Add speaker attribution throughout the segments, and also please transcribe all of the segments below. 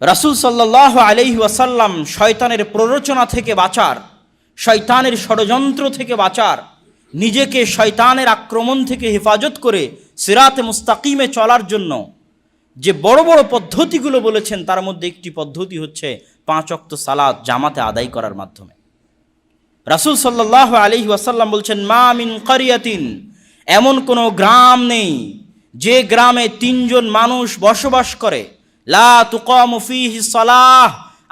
Speaker 1: রাসুল সাল্লাহ আলহি ওয়াসাল্লাম শয়তানের প্ররোচনা থেকে বাঁচার, শয়তানের ষড়যন্ত্র থেকে বাঁচার, নিজেকে শয়তানের আক্রমণ থেকে হেফাজত করে সিরাতে মুস্তাকিমে চলার জন্য যে বড় বড় পদ্ধতিগুলো বলেছেন, তার মধ্যে একটি পদ্ধতি হচ্ছে পাঁচ অক্ত সালাদ জামাতে আদায় করার মাধ্যমে। রাসুল সাল্লাহ আলহি ওয়াসাল্লাম বলছেন, মা মিন কারিয়াতিন, এমন কোনো গ্রাম নেই যে গ্রামে তিনজন মানুষ বসবাস করে লা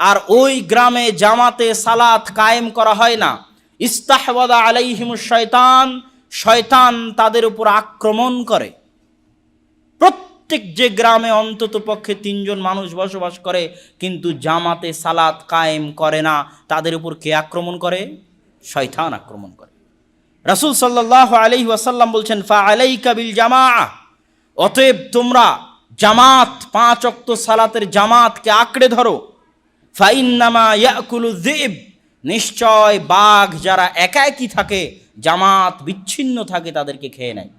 Speaker 1: আর ওই গ্রামে জামাতে সালাত কায়েম করা হয় না। ইস্তাহওয়াদা আলাইহিম শয়তান শয়তান তাদের উপর আক্রমণ করে। প্রত্যেক যে গ্রামে অন্তত পক্ষে তিনজন মানুষ বসবাস করে, কিন্তু জামাতে সালাত কায়েম করে না, তাদের উপর কে আক্রমণ করে? শয়তান আক্রমণ করে। রাসুল সাল্লাহ আলহি ওয়াসাল্লাম বলছেন, ফা আলাই কাবিল জামা অতএব তোমরা জামাত, পাঁচ অক্ত সালাতের জামাতকে আঁকড়ে ধরো। ফাইন্নামা ইয়াকুলু দেব নিশ্চয় বাঘ যারা একা একই থাকে, জামাত বিচ্ছিন্ন থাকে, তাদেরকে খেয়ে নেয়।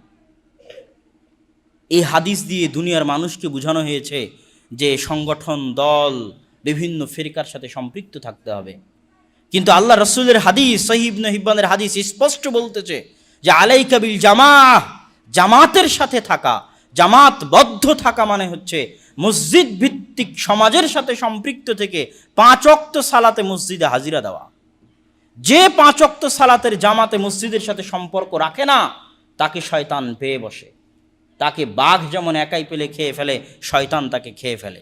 Speaker 1: এই হাদিস দিয়ে দুনিয়ার মানুষকে বোঝানো হয়েছে যে সংগঠন, দল, বিভিন্ন ফেরিকার সাথে সম্পৃক্ত থাকতে হবে। কিন্তু আল্লাহ রসুলের হাদিস সহিব নহিবানের হাদিস স্পষ্ট বলতেছে যে আলাই কাবিল জামা জামাতের সাথে থাকা জামাতবদ্ধ থাকা মানে হচ্ছে মসজিদ ভিত্তিক সমাজের সাথে সম্পৃক্ত থেকে পাঁচ অক্ত সালাতে মসজিদে হাজিরা দেওয়া। যে পাঁচ অক্ত সালাতের জামাতে মসজিদের সাথে সম্পর্ক রাখে না, তাকে শয়তান পেয়ে বসে। তাকে বাঘ যেমন একাই পেলে খেয়ে ফেলে, শয়তান তাকে খেয়ে ফেলে।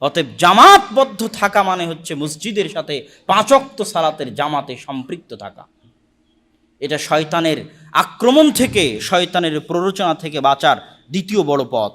Speaker 1: অতএব জামাতবদ্ধ থাকা মানে হচ্ছে মসজিদের সাথে পাঁচক্ত সালাতের জামাতে সম্পৃক্ত থাকা। এটা শয়তানের আক্রমণ থেকে, শয়তানের প্ররোচনা থেকে বাঁচার দ্বিতীয় বড় পথ।